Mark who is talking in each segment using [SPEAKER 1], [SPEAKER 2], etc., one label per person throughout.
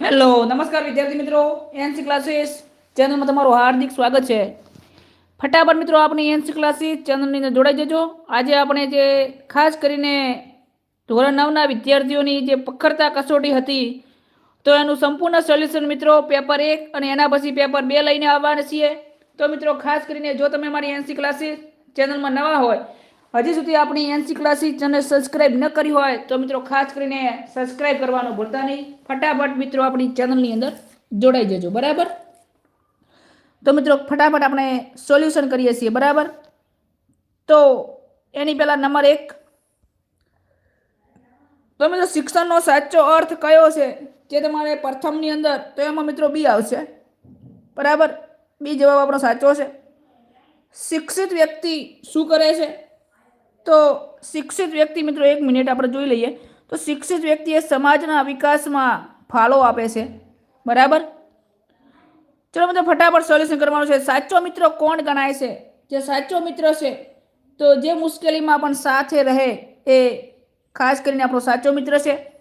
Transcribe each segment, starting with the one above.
[SPEAKER 1] Hello, નમસ્કાર વિદ્યાર્થી મિત્રો, એનસી ક્લાસીસ, ચેનલમાં તમારું હાર્દિક સ્વાગત છે. ફટાફટ મિત્રો, આપણી એનસી ક્લાસીસ ચેનલની અંદર જોડાઈ જજો. આજે આપણે જે ખાસ કરીને ધોરણ નવના વિદ્યાર્થીઓની જે પખરતા કસોટી હતી, તો એનું સંપૂર્ણ સોલ્યુશન મિત્રો પેપર એક અને એના પછી પેપર બે લઈને આવવાના છીએ. તો મિત્રો, ખાસ કરીને જો તમે મારી એનસી ક્લાસીસ ચેનલમાં નવા હોય હજી સુધી આપણી એનસી ક્લાસીસ ચેનલ સબસ્ક્રાઇબ ન કરી હોય તો મિત્રો ખાસ કરીને સબસ્ક્રાઇબ કરવાનું ભૂલતા નહીં. ફટાફટ મિત્રો આપણી ચેનલની અંદર જોડાઈ જજો, બરાબર? તો મિત્રો ફટાફટ આપણે સોલ્યુશન કરીએ છીએ, બરાબર? તો એની પહેલાં નંબર એક. તો મિત્રો શિક્ષણનો સાચો અર્થ કયો છે? જે તમારે પ્રથમની અંદર, તો એમાં મિત્રો બી આવશે. બરાબર? બી જવાબ આપણો સાચો છે. શિક્ષિત વ્યક્તિ શું કરે છે? તો શિક્ષિત વ્યક્તિ મિત્રો, એક મિનિટ આપણે જોઈ લઈએ. તો શિક્ષિત વ્યક્તિ એ સમાજના વિકાસમાં ફાળો આપે છે. બરાબર? ચલો મિત્રો, ફટાફટ સોલ્યુશન કરવાનું છે. સાચો મિત્ર કોણ ગણાય છે? જે સાચો મિત્ર છે, તો જે મુશ્કેલીમાં પણ સાથે રહે એ ખાસ કરીને આપણો સાચો મિત્ર છે.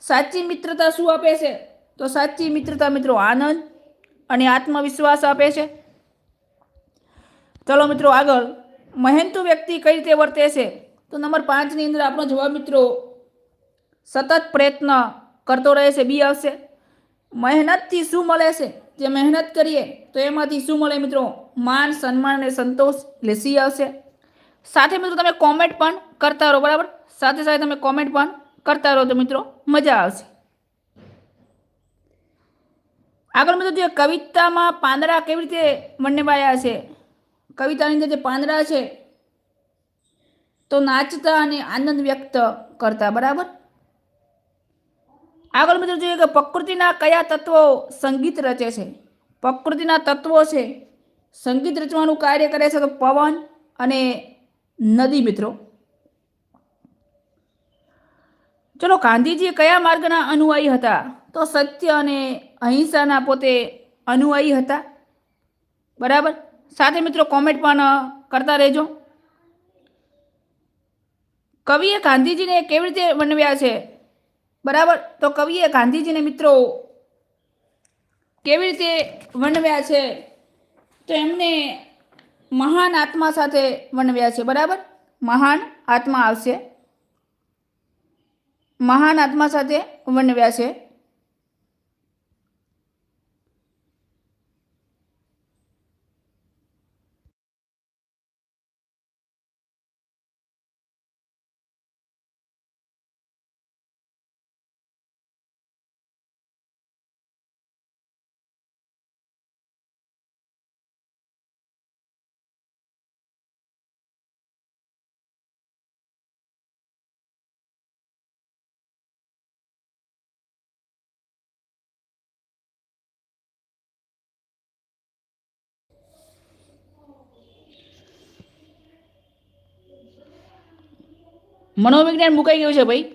[SPEAKER 1] સાચી મિત્રતા શું આપે છે? તો સાચી મિત્રતા મિત્રો આનંદ અને આત્મવિશ્વાસ આપે છે. ચલો મિત્રો આગળ. મહેનતુ વ્યક્તિ કઈ રીતે વર્તે છે તો નંબર પાંચની અંદર આપણો જવાબ મિત્રો સતત પ્રયત્ન કરતો રહે છે બી આવશે. મહેનતથી શું મળે છે? જે મહેનત કરીએ, તો એમાંથી શું મળે મિત્રો? માન, સન્માન અને સંતોષ એટલે આવશે. સાથે મિત્રો તમે કોમેન્ટ પણ કરતા રહો, બરાબર? સાથે સાથે તમે કોમેન્ટ પણ કરતા રહો તો મિત્રો મજા આવશે. આગળ મિત્રો જે કવિતામાં પાંદડા કેવી રીતે વન્યવાયા છે? કવિતાની અંદર જે પાંદડા છે, તો નાચતા અને આનંદ વ્યક્ત કરતા, બરાબર? આગળ મિત્રો જોઈએ કે પ્રકૃતિના કયા તત્વો સંગીત રચે છે? પ્રકૃતિના તત્વો છે, સંગીત રચવાનું કાર્ય કરે છે તો પવન અને નદી, મિત્રો. ચલો ગાંધીજી કયા માર્ગના અનુયાયી હતા? તો સત્ય અને અહિંસાના પોતે અનુયાયી હતા, બરાબર? સાથે મિત્રો કોમેન્ટ પણ કરતા રહેજો. કવિએ ગાંધીજીને કેવી રીતે વર્ણવ્યા છે? બરાબર? તો કવિએ ગાંધીજીને મિત્રો કેવી રીતે વર્ણવ્યા છે? તો એમને મહાન આત્મા સાથે વર્ણવ્યા છે, બરાબર? મહાન આત્મા આવશે. મહાન આત્મા સાથે વર્ણવ્યા છે. મનોવિજ્ઞાન મુકાઈ ગયું છે ભાઈ.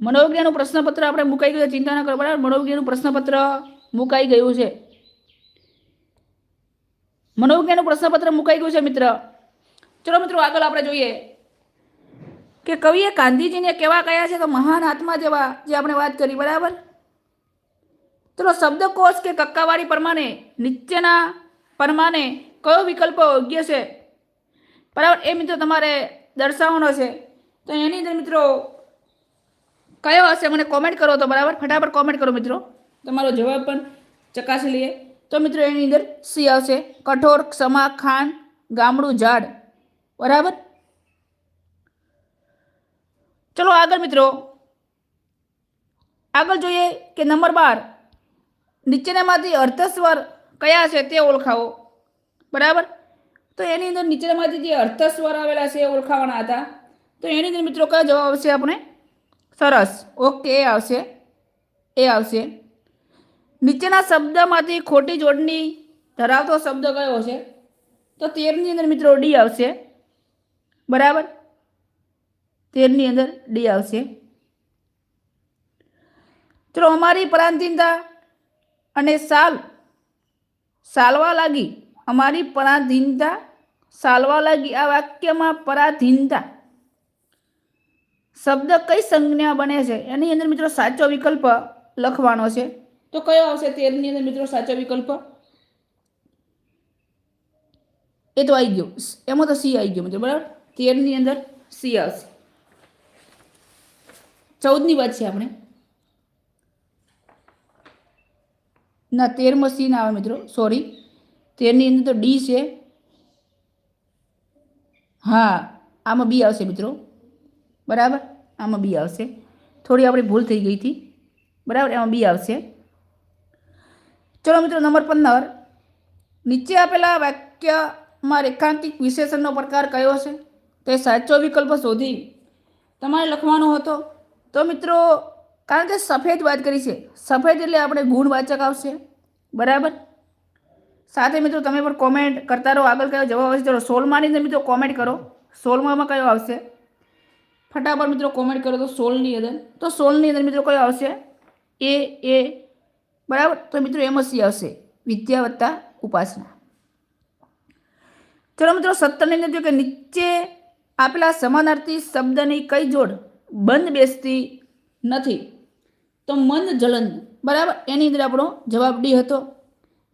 [SPEAKER 1] મનોવિજ્ઞાનનું પ્રશ્નપત્ર આપણે મુકાઈ ગયું છે, ચિંતા ન કરો, બરાબર? મનોવિજ્ઞાનનું પ્રશ્નપત્ર મુકાઈ ગયું છે. મનોવિજ્ઞાનનું પ્રશ્નપત્ર મુકાઈ ગયું છે, મિત્ર. ચલો મિત્રો, આગળ આપણે જોઈએ. કે કવિએ ગાંધીજીને કેવા કયા છે, તો મહાન આત્મા જેવા, જે આપણે વાત કરી, બરાબર? ચલો, શબ્દકોશ કે કક્કાવાળી પ્રમાણે, નીચેના પ્રમાણે કયો વિકલ્પ યોગ્ય છે? બરાબર? એ મિત્રો તમારે દર્શાવવાનો છે. તો એની અંદર મિત્રો, કયો હશે મને કોમેન્ટ કરો તો બરાબર? ફટાફટ કોમેન્ટ કરો મિત્રો. તમારો જવાબ પણ ચકાસી લઈએ. તો મિત્રો એની અંદર સી આવશે. કઠોર, ક્ષમા ખાન ગામડું, ઝાડ. બરાબર? ચલો આગળ મિત્રો. આગળ જોઈએ કે નંબર બાર. નીચેનામાંથી અર્ધસ્વર કયા છે તે ઓળખાવો. બરાબર? તો એની અંદર નીચેનામાંથી જે અર્ધસ્વર આવેલા છે એ ઓળખાવાના હતા. તો એની અંદર મિત્રો કયો જવાબ આવશે આપણે? સરસ. ઓકે, એ આવશે. એ આવશે. નીચેના શબ્દમાંથી ખોટી જોડણી ધરાવતો શબ્દ કયો છે તો તેરની અંદર મિત્રો ડી આવશે. બરાબર? તેરની અંદર ડી આવશે. ચલો અમારી પરાધીનતા અને સાલ સાલવા લાગી. અમારી પરાધીનતા સાલવા લાગી. આ વાક્યમાં પરાધીનતા શબ્દ કઈ સંજ્ઞા બને છે? એની અંદર મિત્રો સાચો વિકલ્પ લખવાનો છે. તો કયો આવશે? તેરની અંદર મિત્રો સાચો વિકલ્પ એ તો આવી ગયો. એમાં તો સી આવી ગયો મિત્રો, બરાબર? તેરની અંદર સી આવશે. ચૌદની વાત છે આપણે. ના, તેરમાં સી ના આવે મિત્રો સોરી તેરની અંદર તો ડી છે. હા, આમાં બી આવશે મિત્રો. બરાબર? આમાં બી આવશે. થોડી આપણી ભૂલ થઈ ગઈ હતી. બરાબર, એમાં બી આવશે. ચલો મિત્રો, નંબર પંદર. નીચે આપેલા વાક્યમાં રેખાંકિત વિશેષણનો પ્રકાર કયો છે? તે સાચો વિકલ્પ શોધી તમારે લખવાનો હતો. તો મિત્રો, કારણ કે સફેદ વાત કરી છે, સફેદ એટલે આપણે ગુણવાચક આવશે. બરાબર? સાથે મિત્રો, તમે પણ કોમેન્ટ કરતા રહો. આગળ કયો જવાબ આવશે? ચલો, સોલમાની મિત્રો કોમેન્ટ કરો. સોલમામાં કયો આવશે? ફટાફટ મિત્રો કોમેન્ટ કરો તો સોલની અંદર. તો સોલની અંદર મિત્રો કયો આવશે? એ એ બરાબર? તો મિત્રો એમ સી આવશે. વિદ્યા વત્તા ઉપાસના. ચલો મિત્રો સત્તરની અંદર જો કે નીચે આપેલા સમાનાર્થી શબ્દની કઈ જોડ બંધ બેસતી નથી. તો મંદ જલન, બરાબર? એની અંદર આપણો જવાબ ડી હતો.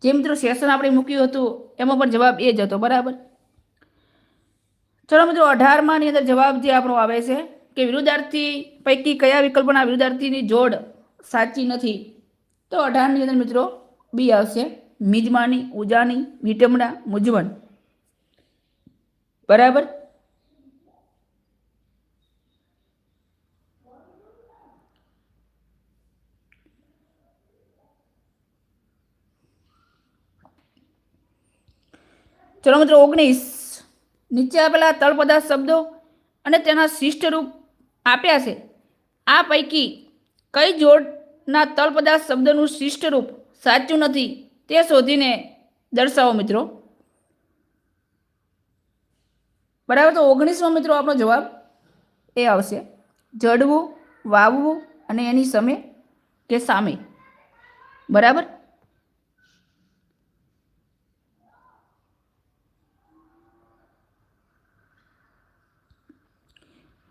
[SPEAKER 1] જે મિત્રો સેશન આપણે મૂક્યું હતું, એમાં પણ જવાબ એ જ હતો, બરાબર? ચલો મિત્રો, અઢારમાંની અંદર જવાબ જે આપણો આવે છે કે વિરુદ્ધાર્થી પૈકી કયા વિકલ્પના વિરુદ્ધાર્થીની જોડ સાચી નથી? તો અઢારની અંદર મિત્રો, બી આવશે. મિજમાની, ઉજાની વિટમણા મુજવણ. બરાબર? ચલો મિત્રો, ઓગણીસ. નીચે આપેલા તળપદાર્થ શબ્દો અને તેના શિષ્ટ રૂપ આપ્યા છે. આ પૈકી કઈ જોડના તળપદા શબ્દનું શિષ્ટ રૂપ સાચું નથી તે શોધીને દર્શાવો મિત્રો. બરાબર તો ઓગણીસમો મિત્રો આપણો જવાબ એ આવશે. જડવું, વાવવું અને એની સામે કે સામે. બરાબર?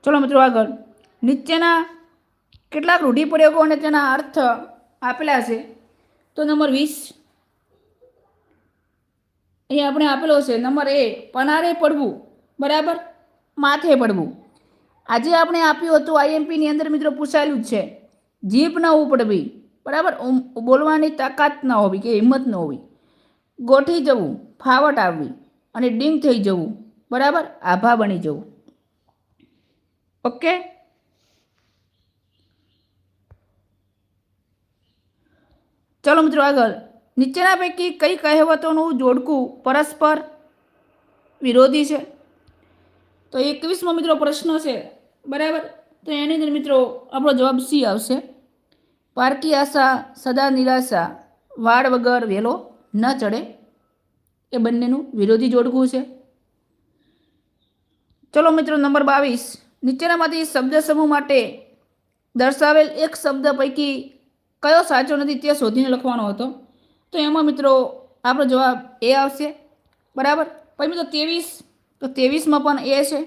[SPEAKER 1] ચલો મિત્રો આગળ. નીચેના કેટલાક રૂઢિપ્રયોગો અને તેના અર્થ આપેલા છે. તો નંબર વીસ. એ આપણે આપેલો છે. નંબર એ, પનારે પડવું. બરાબર? માથે પડવું. આજે આપણે આપ્યું હતું આઈએમપીની અંદર મિત્રો પૂછાયેલું જ છે. જીભ ન ઉપડવી. બરાબર? બોલવાની તાકાત ન હોવી કે હિંમત ન હોવી. ગોઠી જવું, ફાવટ આવવી અને ડીંગ થઈ જવું. બરાબર? આભા બની જવું. ઓકે ચલો મિત્રો આગળ. નીચેના પૈકી કઈ કહેવતોનું જોડકું પરસ્પર વિરોધી છે? તો એકવીસમો મિત્રો પ્રશ્ન છે. બરાબર? તો એની અંદર મિત્રો આપણો જવાબ સી આવશે. પારકી આશા, સદા નિરાશા, વાળ વગર વેલો ન ચડે. એ બંનેનું વિરોધી જોડકું છે. ચલો મિત્રો નંબર બાવીસ. નીચેનામાંથી શબ્દ સમૂહ માટે દર્શાવેલ એક શબ્દ પૈકી કયો સાચો નથી તે શોધીને લખવાનો હતો. તો એમાં મિત્રો આપણો જવાબ એ આવશે. બરાબર? પછી મિત્રો ત્રેવીસ, તો ત્રેવીસમાં પણ એ છે.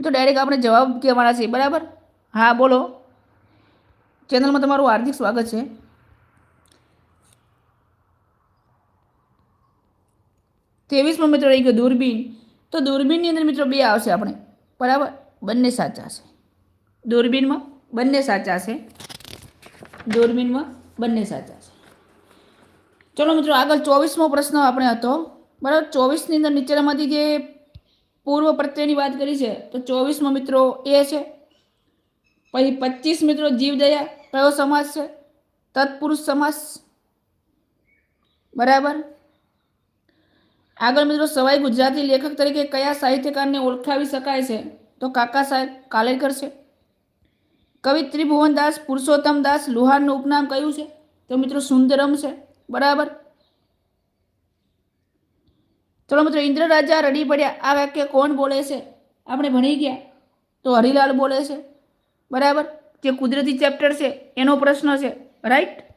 [SPEAKER 1] તો ડાયરેક્ટ આપણે જવાબ કહેવાના છે બરાબર? હા, બોલો. ચેનલમાં તમારું હાર્દિક સ્વાગત છે. ત્રેવીસમાં મિત્રો રહી ગયો દૂરબીન. તો દૂરબીનની અંદર મિત્રો બે આવશે આપણે. બરાબર? બંને સાચા છે. દૂરબીનમાં બંને સાચા છે. દૂરબીનમાં બંને સાચા છે. ચલો મિત્રો, આગળ ચોવીસમો પ્રશ્ન આપણે હતો. બરાબર? ચોવીસની અંદર નીચેનામાંથી જે પૂર્વ પ્રત્યેની વાત કરી છે, તો ચોવીસમો મિત્રો એ છે. પછી પચીસ મિત્રો જીવદયા, કયો સમાસ છે? તત્પુરુષ સમાસ. બરાબર? આગળ મિત્રો સવાઈ ગુજરાતી લેખક તરીકે કયા સાહિત્યકારને ઓળખાવી શકાય છે? તો કાકા સાહેબ કાલેકર છે. કવિ ત્રિભુવનદાસ પુરુષોત્તમ દાસ લુહારનું ઉપનામ કયું છે? તો મિત્રો સુંદરમ છે. બરાબર? ચલો મિત્રો ઇન્દ્ર રાજા રડી પડ્યા. આ વાક્ય કોણ બોલે છે? આપણે ભણી ગયા. તો હરિલાલ બોલે છે. બરાબર? જે કુદરતી ચેપ્ટર છે, એનો પ્રશ્ન છે. રાઈટ?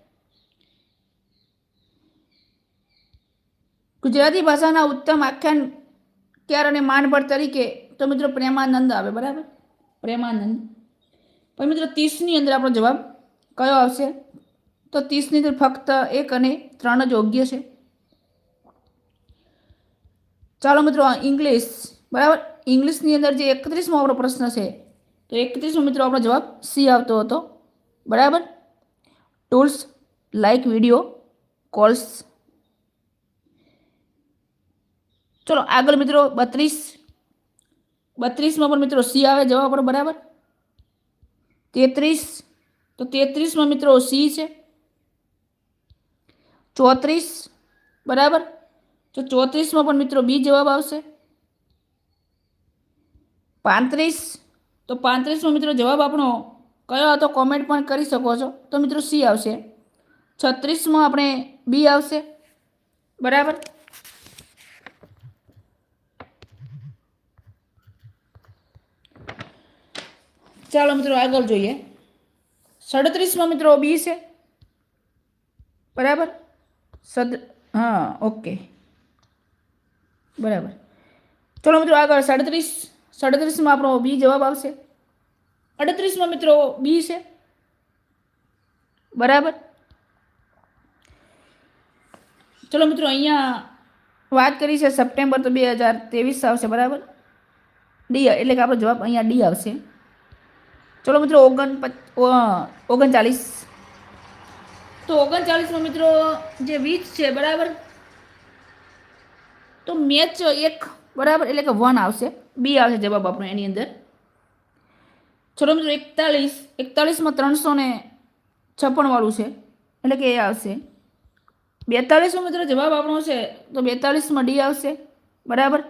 [SPEAKER 1] ગુજરાતી ભાષાના ઉત્તમ આખ્યાનકાર અને માનભર તરીકે તો મિત્રો પ્રેમાનંદ આવે, બરાબર? પ્રેમાનંદ. પણ મિત્રો ત્રીસની અંદર આપણો જવાબ કયો આવશે? તો ત્રીસની અંદર ફક્ત એક અને ત્રણ જ યોગ્ય છે. ચાલો મિત્રો ઇંગ્લિશ, બરાબર? ઇંગ્લિશની અંદર જે એકત્રીસમો આપણો પ્રશ્ન છે, તો એકત્રીસમો મિત્રો આપણો જવાબ સી આવતો હતો. બરાબર? Tools like video, calls. ચલો, આગળ મિત્રો બત્રીસ. બત્રીસમાં પણ મિત્રો સી આવે જવાબ આપણો બરાબર. તેત્રીસ. તો તેત્રીસમાં મિત્રો સી છે. ચોત્રીસ. બરાબર? તો ચોત્રીસમાં પણ મિત્રો બી જવાબ આવશે. પાંત્રીસ. તો પાંત્રીસમાં મિત્રો જવાબ આપણો કયો હતો? કોમેન્ટ પણ કરી શકો છો. તો મિત્રો સી આવશે. છત્રીસમાં આપણે બી આવશે. બરાબર? ચાલો મિત્રો આગળ જોઈએ. સડત્રીસમાં મિત્રો બી છે. બરાબર? સદ, હા, ઓકે. બરાબર. ચલો મિત્રો આગળ સાડત્રીસ. સાડત્રીસમાં આપણો બી જવાબ આવશે. અડત્રીસમાં મિત્રો બી છે. બરાબર? ચલો મિત્રો અહીંયા વાત કરી છે, સપ્ટેમ્બર તો બે હજાર ત્રેવીસ આવશે, બરાબર? ડી એટલે કે આપણો જવાબ અહીંયા ડી આવશે. ચલો મિત્રો ઓગણ ઓગણચાલીસ. તો ઓગણચાલીસનો મિત્રો જે વીજ છે, બરાબર? તો મેચ એક, બરાબર? એટલે કે વન આવશે. બી આવશે જવાબ આપણો એની અંદર. ચલો મિત્રો એકતાલીસ. એકતાલીસમાં ત્રણસો ને છપ્પનવાળું છે. એટલે કે એ આવશે. બેતાલીસનો મિત્રો જવાબ આપણો છે. તો બેતાલીસમાં ડી આવશે. બરાબર?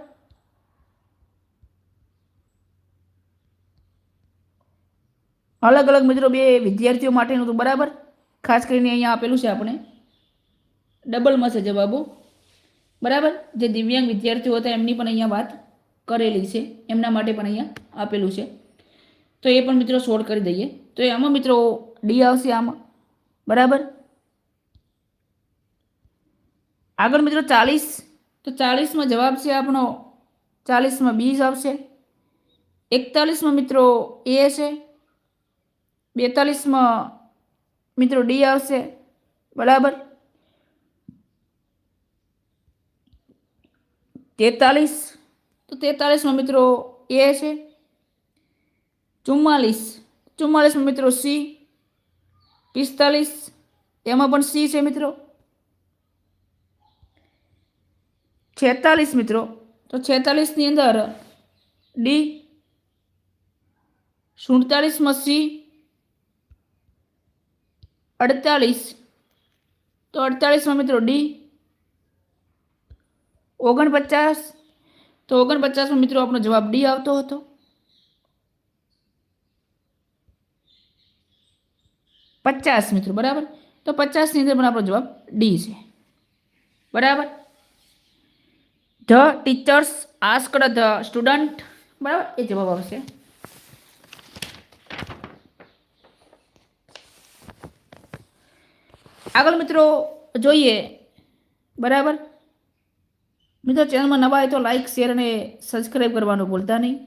[SPEAKER 1] અલગ અલગ મિત્રો બે વિદ્યાર્થીઓ માટેનું તો બરાબર. ખાસ કરીને અહીંયા આપેલું છે આપણે. ડબલમાં છે જવાબો બરાબર? જે દિવ્યાંગ વિદ્યાર્થીઓ હતા એમની પણ અહીંયા વાત કરેલી છે. એમના માટે પણ અહીંયા આપેલું છે. તો એ પણ મિત્રો સોલ્વ કરી દઈએ. તો એ આમાં મિત્રો ડી આવશે આમાં. બરાબર? આગળ મિત્રો ચાલીસ. તો ચાલીસમાં જવાબ છે આપણો. ચાલીસમાં બીજ આવશે. એકતાલીસમાં મિત્રો એ છે. બેતાલીસમાં મિત્રો ડી આવશે. બરાબર? તેતાલીસ. તો તેતાલીસમાં મિત્રો એ છે. ચુમ્માલીસ. ચુમ્માલીસમાં મિત્રો સી પિસ્તાલીસ. એમાં પણ સી છે મિત્રો. છેતાલીસ મિત્રો. તો છેતાલીસની અંદર ડી સુડતાલીસમાં સી અડતાલીસ. તો અડતાલીસમાં મિત્રો ડી ઓગણપચાસ. તો ઓગણપચાસમાં મિત્રો આપણો જવાબ ડી આવતો હતો. પચાસ મિત્રો, બરાબર? તો પચાસની અંદર પણ આપણો જવાબ ડી છે. બરાબર? The teachers asked the student. બરાબર? એ જવાબ આવશે. આગળ મિત્રો જોઈએ. બરાબર? મિત્રો ચેનલમાં નવા હોય તો લાઇક શેર અને સબસ્ક્રાઈબ કરવાનું ભૂલતા નહીં.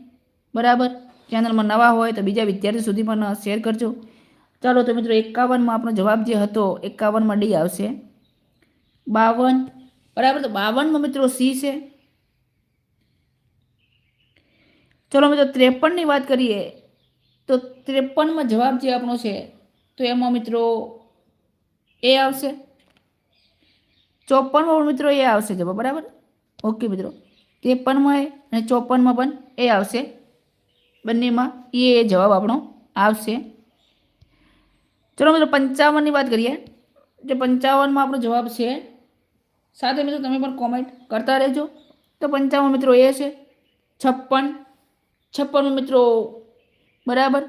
[SPEAKER 1] બરાબર? ચેનલમાં નવા હોય તો બીજા વિદ્યાર્થી સુધી પણ શેર કરજો. ચાલો, તો મિત્રો, એકાવનમાં આપણો જવાબ જે હતો, એકાવનમાં ડી આવશે. બાવન. બરાબર? તો બાવનમાં મિત્રો સી છે. ચલો, મિત્રો, ત્રેપનની વાત કરીએ. તો ત્રેપનમાં જવાબ જે આપણો છે, તો એમાં મિત્રો એ આવશે? ચોપનમાં મિત્રો એ આવશે જવાબ બરાબર? ઓકે મિત્રો ત્રેપનમાં એ અને ચોપનમાં પણ એ આવશે. બંનેમાં એ જવાબ આપણો આવશે. ચલો મિત્રો પંચાવનની વાત કરીએ. તો પંચાવનમાં આપણો જવાબ છે. સાથે મિત્રો, તમે પણ કોમેન્ટ કરતા રહેજો. તો પંચાવન મિત્રો એ છે. છપ્પન. છપ્પનમાં મિત્રો, બરાબર?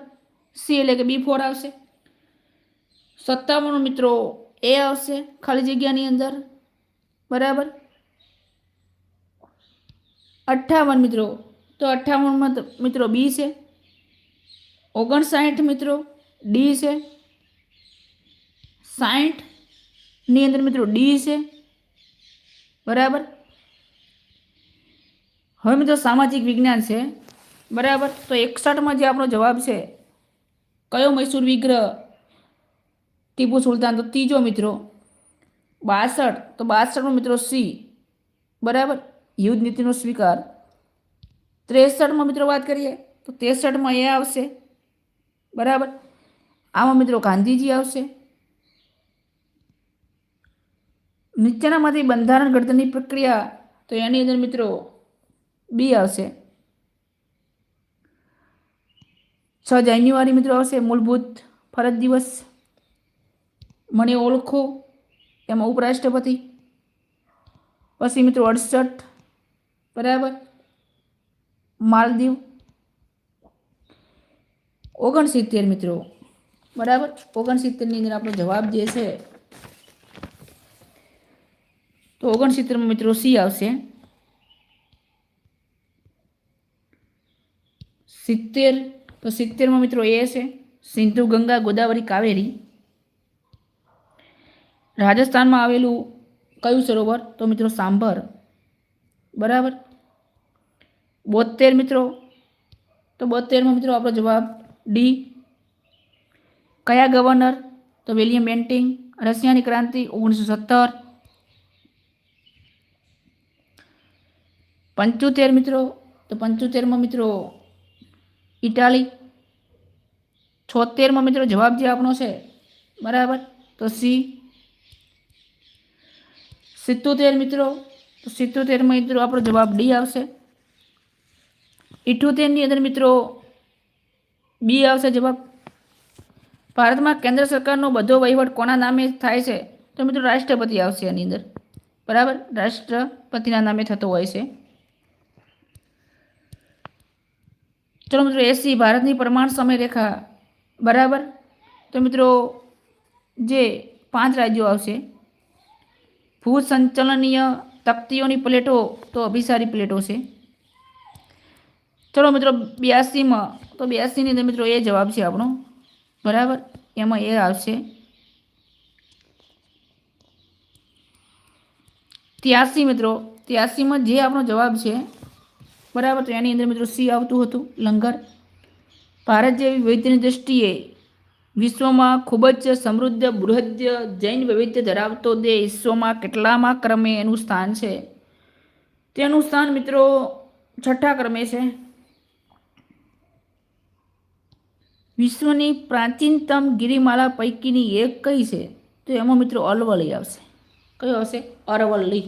[SPEAKER 1] સી એટલે કે બી ફોર આવશે. સત્તાવન મિત્રો, એ આવશે ખાલી જગ્યાની અંદર. બરાબર? અઠ્ઠાવન મિત્રો, તો અઠ્ઠાવનમાં મિત્રો, બી છે. ઓગણસાઠ મિત્રો, ડી છે. સાઠની અંદર મિત્રો, ડી છે. બરાબર? હવે મિત્રો, સામાજિક વિજ્ઞાન છે. બરાબર? તો એકસઠમાં જે આપણો જવાબ છે, કયો મૈસૂર વિગ્રહ? ટીપુ સુલતાન તો ત્રીજો મિત્રો. બાસઠ, તો બાસઠમાં મિત્રો સી. બરાબર? યુદ્ધ નીતિનો સ્વીકાર. ત્રેસઠમાં મિત્રો વાત કરીએ, તો ત્રેસઠમાં એ આવશે. બરાબર? આમાં મિત્રો ગાંધીજી આવશે. નીચેનામાંથી બંધારણ ઘડતરની પ્રક્રિયા, તો એની અંદર મિત્રો બી આવશે. છ જાન્યુઆરી મિત્રો આવશે, મૂળભૂત ફરજ દિવસ. મને ઓળખો એમાં ઉપરાષ્ટ્રપતિ, પછી મિત્રો અડસઠ, બરાબર? માલદીવ. ઓગણસિત્તેર મિત્રો, બરાબર? ઓગણસિત્તેરની અંદર આપણો જવાબ જે છે, તો ઓગણસિત્તેરમાં મિત્રો સી આવશે. સિત્તેર, તો સિત્તેરમાં મિત્રો એ છે સિંધુ ગંગા ગોદાવરી કાવેરી. રાજસ્થાનમાં આવેલું કયું સરોવર? તો મિત્રો સાંભર. બરાબર? બોતેર મિત્રો. તો બોતેરમાં મિત્રો આપણો જવાબ ડી. કયા ગવર્નર? તો વિલિયમ બેન્ટિંગ. રશિયાની ક્રાંતિ ઓગણીસો સત્તર. પંચોતેર મિત્રો. તો પંચોતેરમાં મિત્રો ઇટાલી. છોતેરમાં મિત્રો જવાબ જે આપણો છે. બરાબર? તો સી. સિત્તોતેર મિત્રો, તો સિત્તોતેરમાં મિત્રો આપણો જવાબ ડી આવશે. ઇઠ્ઠોતેરની અંદર મિત્રો બી આવશે જવાબ. ભારતમાં કેન્દ્ર સરકારનો બધો વહીવટ કોના નામે થાય છે? તો મિત્રો રાષ્ટ્રપતિ આવશે એની અંદર. બરાબર? રાષ્ટ્રપતિના નામે થતો હોય છે. ચલો મિત્રો, એસી, ભારતની પ્રમાણ સમયરેખા. બરાબર? તો મિત્રો, જે પાંચ રાજ્યો આવશે ભૂ સંચલનીય તકતીઓની પ્લેટો તો અભિસારી પ્લેટો છે. ચલો મિત્રો બ્યાસીમાં, તો બ્યાસીની અંદર મિત્રો એ જવાબ છે આપણો. બરાબર? એમાં એ આવશે. ત્યાસી મિત્રો, ત્યાસીમાં જે આપણો જવાબ છે, બરાબર? તો એની અંદર મિત્રો સી આવતું હતું, લંગર. ભારત જેવી વૈદ્યની દૃષ્ટિએ વિશ્વમાં ખૂબ જ સમૃદ્ધ બૃહદ જૈન વૈવિધ્ય ધરાવતો દેશ વિશ્વમાં કેટલામાં ક્રમે એનું સ્થાન છે? તેનું સ્થાન મિત્રો છઠ્ઠા ક્રમે છે. વિશ્વની પ્રાચીનતમ ગિરિમાળા પૈકીની એક કઈ છે? તો એમાં મિત્રો અરવલ્લી આવશે. કયો આવશે? અરવલ્લી.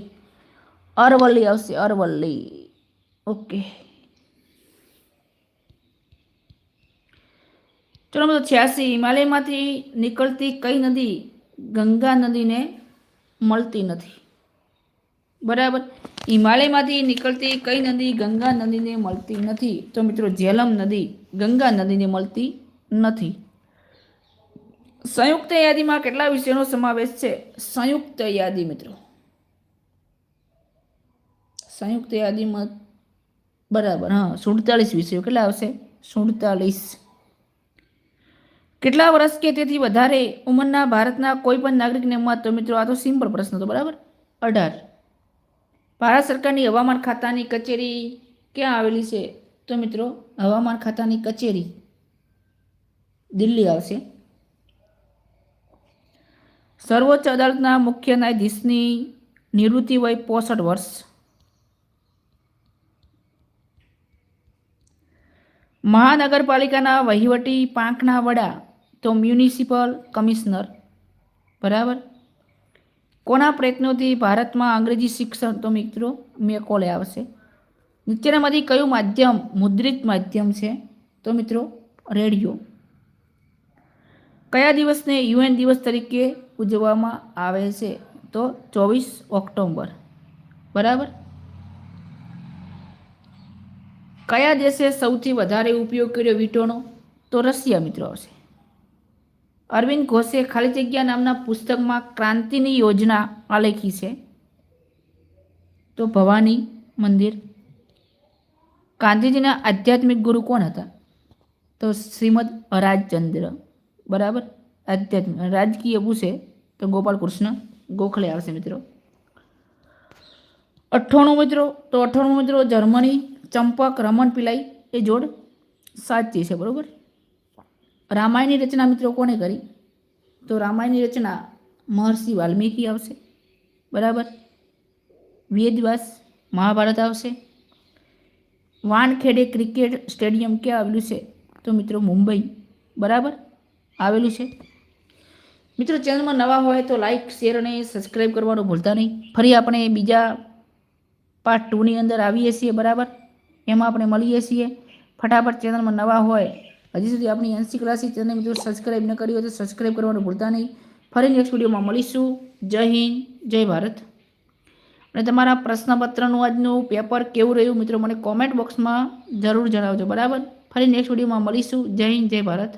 [SPEAKER 1] અરવલ્લી આવશે, અરવલ્લી. ઓકે. ચલો મિત્રો છ્યાસી. હિમાલયમાંથી નીકળતી કઈ નદી? ગંગા નદીને મળતી નથી. બરાબર? હિમાલયમાંથી નીકળતી કઈ નદી? ગંગા નદીને મળતી નથી. તો મિત્રો ઝેલમ નદી ગંગા નદીને મળતી નથી. સંયુક્ત યાદીમાં કેટલા વિષયોનો સમાવેશ છે? સંયુક્ત યાદી મિત્રો. સંયુક્ત યાદીમાં બરાબર, હા સુડતાલીસ વિષયો. કેટલા આવશે? સુડતાલીસ કેટલા વર્ષ કે તેથી વધારે ઉંમરના ભારતના કોઈ પણ નાગરિકને મત તો મિત્રો, આ તો સિમ્પલ પ્રશ્ન હતો, બરાબર? અઢાર. ભારત સરકારની હવામાન ખાતાની કચેરી ક્યાં આવેલી છે? તો મિત્રો, હવામાન ખાતાની કચેરી દિલ્હી આવશે. સર્વોચ્ચ અદાલતના મુખ્ય ન્યાયાધીશની નિવૃત્તિ વય પોસઠ વર્ષ. મહાનગરપાલિકાના વહીવટી પાંખના વડા તો મ્યુનિસિપલ કમિશનર બરાબર? કોના પ્રયત્નોથી ભારતમાં અંગ્રેજી શિક્ષણ? તો મિત્રો મેકોલે આવશે. નીચેનામાંથી કયું માધ્યમ? મુદ્રિત માધ્યમ છે. તો મિત્રો, રેડિયો. કયા દિવસને યુએન દિવસ તરીકે ઉજવવામાં આવે છે? તો ચોવીસ ઓક્ટોબર. બરાબર? કયા દેશે સૌથી વધારે ઉપયોગ કર્યો વીટોનો? તો રશિયા મિત્રો આવશે. અરવિંદ ઘોષે ખાલી જગ્યા નામના પુસ્તકમાં ક્રાંતિની યોજના આલેખી છે. તો ભવાની મંદિર. ગાંધીજીના આધ્યાત્મિક ગુરુ કોણ હતા? તો શ્રીમદ રાજચંદ્ર બરાબર? આધ્યાત્મિક. રાજકીય પૂછે તો ગોપાલ કૃષ્ણ ગોખલે આવશે મિત્રો. અઠ્ઠાણું મિત્રો. તો અઠ્ઠાણું મિત્રો, જર્મની ચંપક રમણ પિલાઈ એ જોડ સાચી છે, બરાબર? રામાયણની રચના મિત્રો કોણે કરી? તો રામાયણની રચના મહર્ષિ વાલ્મીકી આવશે, બરાબર? વેદવ્યાસ મહાભારત આવશે. વાનખેડે ક્રિકેટ સ્ટેડિયમ ક્યાં આવેલું છે? તો મિત્રો મુંબઈ, બરાબર? આવેલું છે. મિત્રો ચેનલમાં નવા હોય તો લાઇક શેર અને સબસ્ક્રાઈબ કરવાનું ભૂલતા નહીં. ફરી આપણે બીજા પાર્ટ ટુની અંદર આવીએ છીએ, બરાબર? એમાં આપણે મળીએ છીએ. ફટાફટ ચેનલમાં નવા હોય હજી સુધી આપણી એનસી ક્લાસી ચેનલ મિત્રો સબસ્ક્રાઈબ ન કરી હોય તો સબસ્ક્રાઈબ કરવાનું ભૂલતા નહીં. ફરી નેક્સ્ટ વિડીયોમાં મળીશું. જય હિન્દ, જય ભારત. અને તમારા પ્રશ્નપત્રનું આજનું પેપર કેવું રહ્યું મિત્રો, મને કોમેન્ટ બોક્સમાં જરૂર જણાવજો, બરાબર? ફરી નેક્સ્ટ વિડીયોમાં મળીશું. જય હિન્દ, જય ભારત.